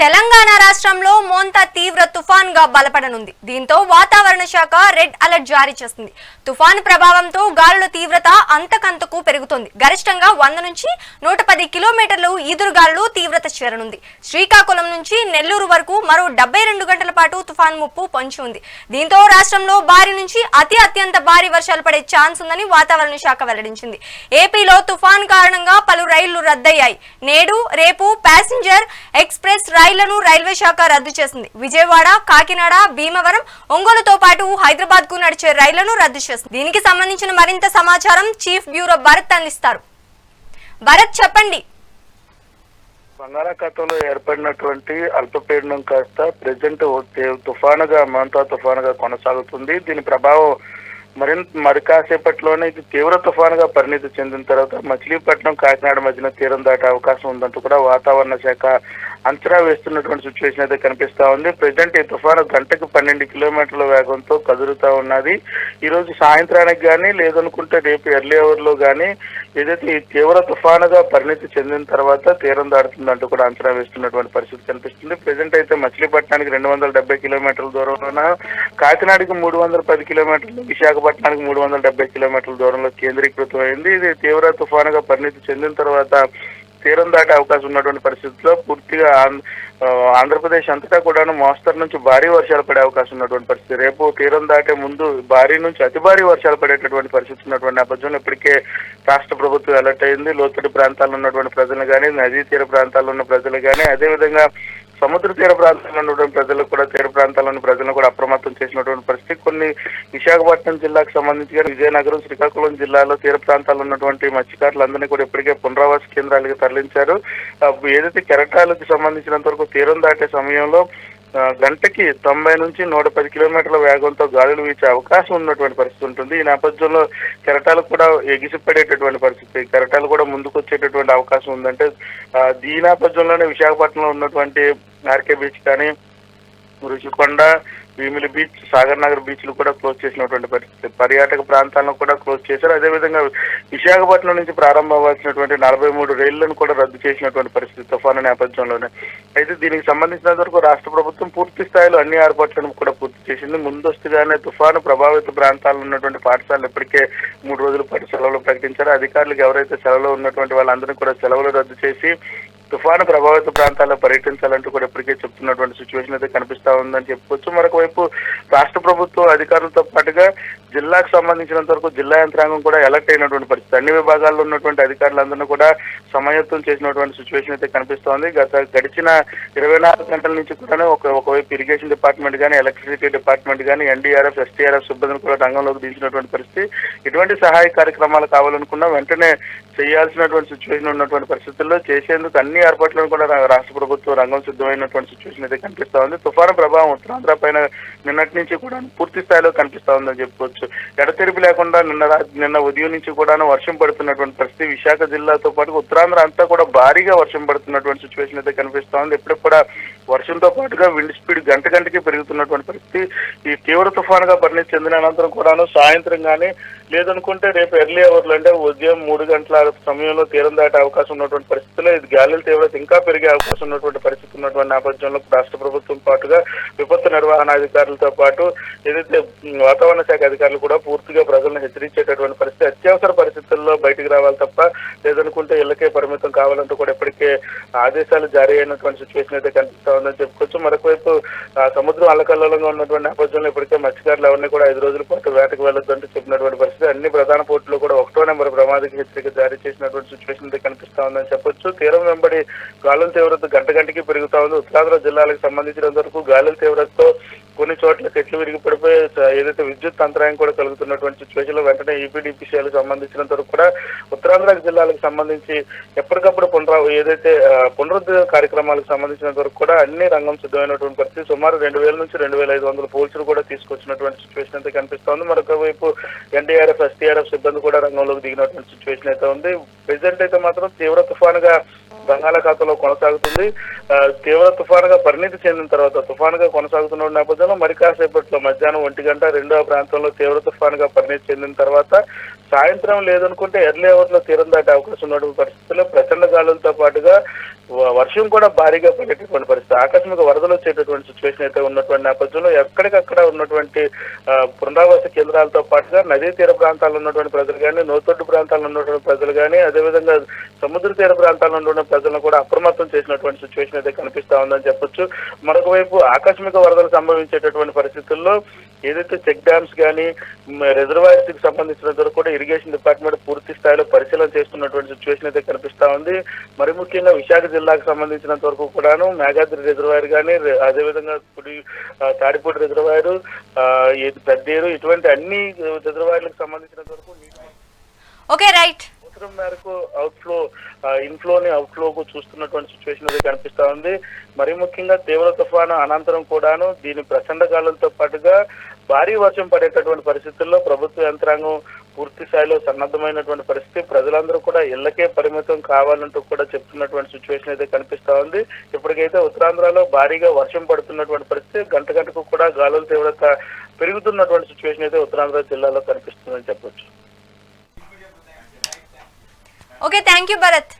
తెలంగాణ రాష్ట్రంలో మోంతా తీవ్ర తుఫాన్గా బలపడనుంది. దీంతో వాతావరణ శాఖ రెడ్ అలర్ట్ జారీ చేసింది. తుఫాన్ ప్రభావంతో గాలుల తీవ్రత అంతకంతకు పెరుగుతోంది. గరిష్టంగా వంద నుంచి నూట పది కిలోమీటర్లు ఈదురుగాలులు తీవ్రత చేరనుంది. శ్రీకాకుళం నుంచి నెల్లూరు వరకు మరో డెబ్బై రెండు గంటల పాటు తుఫాన్ ముప్పు పొంచి ఉంది. దీంతో రాష్ట్రంలో భారీ నుంచి అతి అత్యంత భారీ వర్షాలు పడే ఛాన్స్ ఉందని వాతావరణ శాఖ వెల్లడించింది. ఏపీలో తుఫాన్ కారణంగా పలు రైళ్ళు రద్దయ్యాయి. నేడు రేపు ప్యాసింజర్ ఎక్స్ప్రెస్ రైళ్ళను రైల్వే శాఖ రద్దు చేసింది. విజయవాడ కాకినాడ భీమవరం ఒంగోలుతో పాటు హైదరాబాద్కు నడిచే రైళ్ళను రద్దు చేసింది. దీనికి సంబంధించిన మరింత సమాచారం చీఫ్ బ్యూరో భరత్ అందిస్తారు. భరత్ చెప్పండి. బంగాళాఖాతంలో ఏర్పడినటువంటి అల్పపీడనం కాస్త ప్రజెంట్ తుఫానుగా మంతా తుఫానుగా కొనసాగుతుంది. దీని ప్రభావం మరింత మరి కాసేపట్లోనే ఇది తీవ్ర తుఫానుగా పరిణితి చెందిన తర్వాత మచిలీపట్నం కాకినాడ మధ్యన తీరం దాటే అవకాశం ఉందంటూ కూడా వాతావరణ శాఖ అంచనా వేస్తున్నటువంటి సిచ్యువేషన్ అయితే కనిపిస్తా ఉంది. ప్రజెంట్ ఈ తుఫాను గంటకు పన్నెండు కిలోమీటర్ల వేగంతో కదులుతా ఉన్నది. ఈ రోజు సాయంత్రానికి కానీ లేదనుకుంటే రేపు ఎర్లీ అవర్లో కానీ ఏదైతే ఈ తీవ్ర తుఫానుగా పరిణితి చెందిన తర్వాత తీరం దాడుతుందంటూ కూడా అంచనా వేస్తున్నటువంటి పరిస్థితి కనిపిస్తుంది. ప్రజెంట్ అయితే మచిలీపట్నానికి రెండు వందల డెబ్బై కిలోమీటర్ల దూరంలోన కాకినాడకి మూడు వందల పది కిలోమీటర్లు విశాఖపట్నానికి మూడు వందల డెబ్బై కిలోమీటర్ల దూరంలో కేంద్రీకృతం అయింది ఇది తీవ్ర తుఫానుగా పరిణితి చెందిన తర్వాత తీరం దాటే అవకాశం ఉన్నటువంటి పరిస్థితుల్లో పూర్తిగా ఆంధ్రప్రదేశ్ అంతటా కూడాను మోస్తరు నుంచి భారీ వర్షాలు పడే అవకాశం ఉన్నటువంటి పరిస్థితి. రేపు తీరం దాటే ముందు భారీ నుంచి అతి భారీ వర్షాలు పడేటటువంటి పరిస్థితి ఉన్నటువంటి నేపథ్యంలో ఇప్పటికే రాష్ట్ర ప్రభుత్వం అలర్ట్ అయింది. లోతట్టు ప్రాంతాల్లో ఉన్నటువంటి ప్రజలు కానీ నదీ తీర ప్రాంతాల్లో ఉన్న ప్రజలు కానీ అదేవిధంగా సముద్ర తీర ప్రాంతాల్లో ఉన్నటువంటి ప్రజలకు కూడా తీర ప్రాంతాల్లోని ప్రజలను కూడా అప్రమత్తం చేసినటువంటి పరిస్థితి. కొన్ని విశాఖపట్నం జిల్లాకు సంబంధించి విజయనగరం శ్రీకాకుళం జిల్లాలో తీర ప్రాంతాల్లో ఉన్నటువంటి మత్స్యకారులందరినీ కూడా ఇప్పటికే పునరావాస కేంద్రాలకు తరలించారు. ఏదైతే కెరటాలకు సంబంధించినంత వరకు తీరం దాటే సమయంలో గంటకి తొంభై నుంచి నూట పది కిలోమీటర్ల వేగంతో గాలులు వీచే అవకాశం ఉన్నటువంటి పరిస్థితి ఉంటుంది. ఈ నేపథ్యంలో కెరటాలు కూడా ఎగిసిపడేటటువంటి పరిస్థితి కెరటాలు కూడా ముందుకు వచ్చేటటువంటి అవకాశం ఉందంటే ఆ, ఈ నేపథ్యంలోనే విశాఖపట్నంలో ఉన్నటువంటి ఆర్కే బీచ్ కానీ రుషికొండ భీమిలి బీచ్ సాగర్ నగర్ బీచ్లు కూడా క్లోజ్ చేసినటువంటి పరిస్థితి. పర్యాటక ప్రాంతాలను కూడా క్లోజ్ చేశారు. అదేవిధంగా విశాఖపట్నం నుంచి ప్రారంభమవలసినటువంటి నలభై మూడు రైళ్ళను కూడా రద్దు చేసినటువంటి పరిస్థితి తుఫాను నేపథ్యంలోనే. అయితే దీనికి సంబంధించినంత వరకు రాష్ట్ర ప్రభుత్వం పూర్తి స్థాయిలో అన్ని ఏర్పాట్లను కూడా పూర్తి చేసింది. ముందస్తుగానే తుఫాను ప్రభావిత ప్రాంతాల్లో ఉన్నటువంటి పాఠశాలలు ఇప్పటికే మూడు రోజుల పాటు సెలవులు ప్రకటించారు. అధికారులకు ఎవరైతే సెలవులో ఉన్నటువంటి వాళ్ళందరినీ కూడా సెలవులు రద్దు చేసి తుఫాను ప్రభావిత ప్రాంతాల్లో పర్యటించాలంటూ కూడా ఇప్పటికే చెప్తున్నటువంటి సిచ్యువేషన్ అయితే కనిపిస్తా ఉందని చెప్పుకోవచ్చు. మరొక వైపు రాష్ట్ర ప్రభుత్వ అధికారులతో పాటుగా జిల్లాకు సంబంధించినంత వరకు జిల్లా యంత్రాంగం కూడా అలర్ట్ అయినటువంటి పరిస్థితి. అన్ని విభాగాల్లో ఉన్నటువంటి అధికారులందరినీ కూడా సమయత్వం చేసినటువంటి సిచ్యువేషన్ అయితే కనిపిస్తోంది. గత గడిచిన ఇరవై నాలుగు గంటల నుంచి కూడా ఒక ఒకవైపు ఇరిగేషన్ డిపార్ట్మెంట్ కానీ ఎలక్ట్రిసిటీ డిపార్ట్మెంట్ కానీ ఎన్డీఆర్ఎఫ్ ఎస్టీఆర్ఎఫ్ సిబ్బందిని కూడా రంగంలోకి దించినటువంటి పరిస్థితి. ఎటువంటి సహాయ కార్యక్రమాలు కావాలనుకున్నా వెంటనే చేయాల్సినటువంటి సిచ్యువేషన్ ఉన్నటువంటి పరిస్థితుల్లో చేసేందుకు అన్ని ఏర్పాట్లను కూడా రా- రాష్ట్ర ప్రభుత్వం రంగం సిద్ధమైనటువంటి సిచ్యువేషన్ అయితే కనిపిస్తా ఉంది. తుఫాను ప్రభావం ఉత్తరాంధ్ర పైన నిన్నటి నుంచి కూడా పూర్తి స్థాయిలో కనిపిస్తా ఉందని చెప్పుకోవచ్చు. ఎడతెరిపి లేకుండా నిన్న రా- నిన్న ఉదయం నుంచి కూడా వర్షం పడుతున్నటువంటి పరిస్థితి. విశాఖ జిల్లాతో పాటు ఉత్తరాంధ్ర అంతా కూడా భారీగా వర్షం పడుతున్నటువంటి సిచ్యువేషన్ అయితే కనిపిస్తా ఉంది. ఎప్పుడు కూడా వర్షంతో పాటుగా విండ్ స్పీడ్ గంట గంటకి పెరుగుతున్నటువంటి పరిస్థితి. ఈ తీవ్ర తుఫానుగా పరిణితి చెందిన అనంతరం కూడాను సాయంత్రం కానీ లేదనుకుంటే రేపు ఎర్లీ అవర్లు అంటే ఉదయం మూడు గంటల సమయంలో తీరం దాటే అవకాశం ఉన్నటువంటి పరిస్థితిలో ఇది గాలుల తీవ్రత ఇంకా పెరిగే అవకాశం ఉన్నటువంటి పరిస్థితి ఉన్నటువంటి నేపథ్యంలో రాష్ట్ర ప్రభుత్వం పాటుగా విపత్తు నిర్వహణ అధికారులతో పాటు ఏదైతే వాతావరణ శాఖ అధికారులు కూడా పూర్తిగా ప్రజలను హెచ్చరించేటటువంటి పరిస్థితి అత్యవసర పరిస్థితుల్లో బయటికి రావాలి తప్ప లేదనుకుంటే ఇళ్ళకే పరిమితం కావాలంటూ కూడా ఇప్పటికే ఆదేశాలు జారీ అయినటువంటి సిచ్యువేషన్ అయితే కనిపిస్తా ఉందని చెప్పుకోవచ్చు. మరొక ఆ, సముద్రం అల్లకల్లోలంగా ఉన్నటువంటి నేపథ్యంలో ఇప్పటికే మత్స్యకారులు ఎవరిని కూడా ఐదు రోజుల పాటు వేటకు వెళ్ళొద్దంటూ చెప్పినటువంటి పరిస్థితి. అన్ని ప్రధాన పోర్టులు కూడా ఒకటో నెంబర్ ప్రమాదక హెచ్చరిక జారీ చేసినటువంటి సిచ్యువేషన్ అయితే కనిపిస్తా ఉందని చెప్పొచ్చు. తీరం వెంబడి గాలుల తీవ్రత గంట గంటకి పెరుగుతా ఉంది. ఉత్తరాంధ్ర జిల్లాలకు సంబంధించినంత వరకు గాలుల తీవ్రతతో కొన్ని చోట్ల చెట్లు విరిగి పడిపోయి ఏదైతే విద్యుత్ అంతరాయం కూడా కలుగుతున్నటువంటి సిచ్యువేషన్లో వెంటనే ఈపీడీపీసీలకు సంబంధించినంత వరకు కూడా ఉత్తరాంధ్ర జిల్లాలకు సంబంధించి ఎప్పటికప్పుడు పునరా ఏదైతే ఆ, పునరుద్ధరణ కార్యక్రమాలకు సంబంధించినంత వరకు కూడా అన్ని రంగం సిద్ధమైనటువంటి పరిస్థితి. సుమారు రెండు వేల నుంచి రెండు వేల ఐదు వందల పోల్చులు కూడా తీసుకొచ్చినటువంటి సిచ్యువేషన్ అయితే కనిపిస్తోంది. మరొక వైపు ఎన్డీఆర్ఎఫ్ ఎస్టీఆర్ఎఫ్ సిబ్బంది కూడా రంగంలోకి దిగినటువంటి సిచ్యువేషన్ అయితే ఉంది. ప్రెసెంట్ అయితే మాత్రం తీవ్ర తుఫానుగా బంగాళాఖాతంలో కొనసాగుతుంది. తీవ్ర తుఫానుగా పరిణితి చెందిన తర్వాత తుఫానుగా కొనసాగుతున్న నేపథ్యంలో మరి కాసేపట్లో మధ్యాహ్నం ఒంటి గంట రెండవ ప్రాంతంలో తీవ్ర తుఫానుగా పరిణితి చెందిన తర్వాత సాయంత్రం లేదనుకుంటే ఎర్లీ అవర్లో తీరం దాటే అవకాశం ఉన్నటువంటి పరిస్థితుల్లో ప్రచండ గాలులతో పాటుగా వర్షం కూడా భారీగా పడేటటువంటి పరిస్థితి. ఆకస్మిక వరదలు వచ్చేటటువంటి సిచ్యువేషన్ అయితే ఉన్నటువంటి నేపథ్యంలో ఎక్కడికక్కడ ఉన్నటువంటి పునరావాస కేంద్రాలతో పాటుగా నదీ తీర ప్రాంతాల్లో ఉన్నటువంటి ప్రజలు కానీ నోతొడ్డు ప్రాంతాల్లో ఉన్నటువంటి ప్రజలు కానీ అదేవిధంగా సముద్ర తీర ప్రాంతాల్లో ఉన్నటువంటి ప్రజలను కూడా అప్రమత్తం చేసినటువంటి సిచ్యువేషన్ అయితే కనిపిస్తా ఉందని చెప్పొచ్చు. మరొక వైపు ఆకస్మిక వరదలు సంభవించేటటువంటి పరిస్థితుల్లో ఏదైతే చెక్ డ్యామ్స్ కానీ రిజర్వాయర్స్కి సంబంధించినంత కూడా ఇరిగేషన్ డిపార్ట్మెంట్ పూర్తి స్థాయిలో పరిశీలన చేస్తున్నటువంటి సిచ్యువేషన్ అయితే కనిపిస్తా ఉంది. మరి ముఖ్యంగా విశాఖ జిల్లాకు సంబంధించినంత వరకు కూడాను మేఘాద్రి రిజర్వాయర్ కానీ అదేవిధంగా కుడి తాడిపూడి రిజర్వాయర్ పెద్దేరు ఇటువంటి అన్ని రిజర్వాయర్లకు సంబంధించినంత వరకు ఓకే రైట్. అవసరం మేరకు అవుట్ఫ్లో ఇన్ఫ్లోని అవుట్ఫ్లోకు చూస్తున్నటువంటి సిచ్యువేషన్ అయితే కనిపిస్తా ఉంది. మరి ముఖ్యంగా తీవ్ర తుఫాను అనంతరం కూడాను దీని ప్రచండ కాలంతో పాటుగా భారీ వర్షం పడేటటువంటి పరిస్థితుల్లో ప్రభుత్వ యంత్రాంగం పూర్తి స్థాయిలో సన్నద్ధమైనటువంటి పరిస్థితి. ప్రజలందరూ కూడా ఇళ్ళకే పరిమితం కావాలంటూ కూడా చెప్తున్నటువంటి సిచ్యువేషన్ అయితే కనిపిస్తా ఉంది. ఇప్పటికైతే ఉత్తరాంధ్రలో భారీగా వర్షం పడుతున్నటువంటి పరిస్థితి. గంట గంటకు కూడా గాలుల తీవ్రత పెరుగుతున్నటువంటి సిచ్యువేషన్ అయితే ఉత్తరాంధ్ర జిల్లాలో కనిపిస్తుందని చెప్పొచ్చు. Okay thank you Bharat